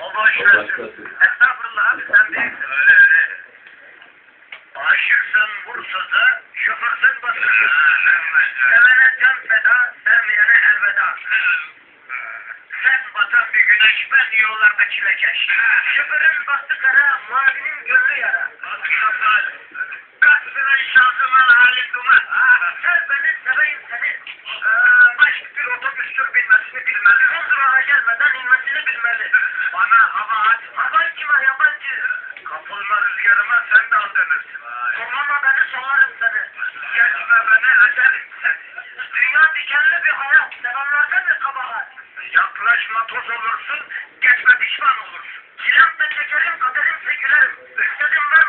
Versin. başkası. Estağfurullah abi sen değilsin. Öyle öyle. Aşıksın Bursa'da, şoförsün basın. Sevene can feda, sevmeyene elveda. Sen batan bir güneş, ben yollarda çilekeş. Şoförün bastı kara, mavinin gönlü yara. Kaçsının şansımın hali duman. Sev beni, seveyim gelmeden inmesini bilmeli. Bana hava at. Hava kime yabancı? Kapılma rüzgarıma sen de aldanırsın. Sormama beni solarım seni. Geçme beni ecelim seni. Dünya dikenli bir hayat. Sevenlerde mi kabahat? Yaklaşma toz olursun, geçme pişman olursun. Çilem de çekerim, kaderimse gülerim. İstedim vermediler,